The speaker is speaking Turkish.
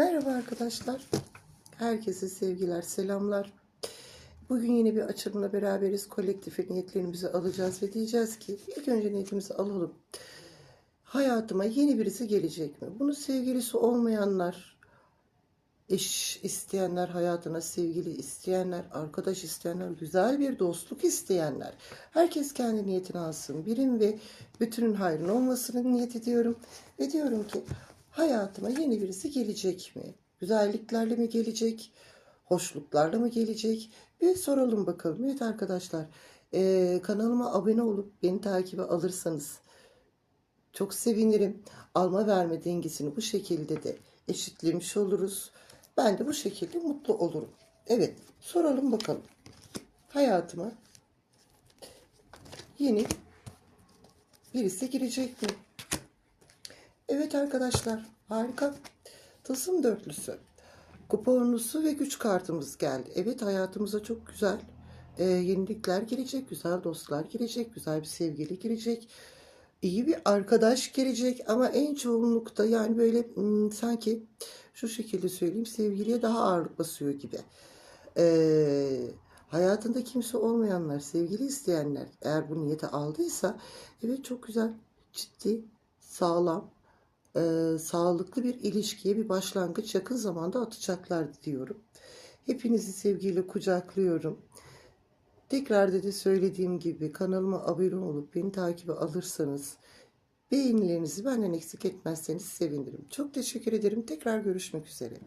Merhaba arkadaşlar. Herkese sevgiler, selamlar. Bugün yine bir açılımla beraberiz. Kolektife niyetlerimizi alacağız ve diyeceğiz ki ilk önce niyetimizi alalım. Hayatıma yeni birisi gelecek mi? Bunu sevgilisi olmayanlar, eş isteyenler, hayatına sevgili isteyenler, arkadaş isteyenler, güzel bir dostluk isteyenler. Herkes kendi niyetini alsın. Birim ve bütünün hayrına olmasını niyet ediyorum. Ve diyorum ki hayatıma yeni birisi gelecek mi? Güzelliklerle mi gelecek? Hoşluklarla mı gelecek? Bir soralım bakalım. Evet arkadaşlar eee, kanalıma abone olup beni takibe alırsanız çok sevinirim. Alma verme dengesini bu şekilde de eşitlemiş oluruz. Ben de bu şekilde mutlu olurum. Evet, soralım bakalım. Hayatıma yeni birisi girecek mi? Evet arkadaşlar, harika. Tılsım dörtlüsü. Kupa onlusu ve güç kartımız geldi. Evet hayatımıza çok güzel e, yenilikler girecek, güzel dostlar girecek, güzel bir sevgili girecek iyi bir arkadaş gelecek ama en çoğunlukta yani böyle hmm, sanki şu şekilde söyleyeyim sevgiliye daha ağırlık basıyor gibi. Ee, hayatında kimse olmayanlar, sevgili isteyenler eğer bu niyete aldıysa evet çok güzel, ciddi, sağlam, e, sağlıklı bir ilişkiye bir başlangıç yakın zamanda atacaklar diyorum. Hepinizi sevgiyle kucaklıyorum. Tekrar da söylediğim gibi kanalıma abone olup beni takibe alırsanız beğenilerinizi benden eksik etmezseniz sevinirim. Çok teşekkür ederim. Tekrar görüşmek üzere.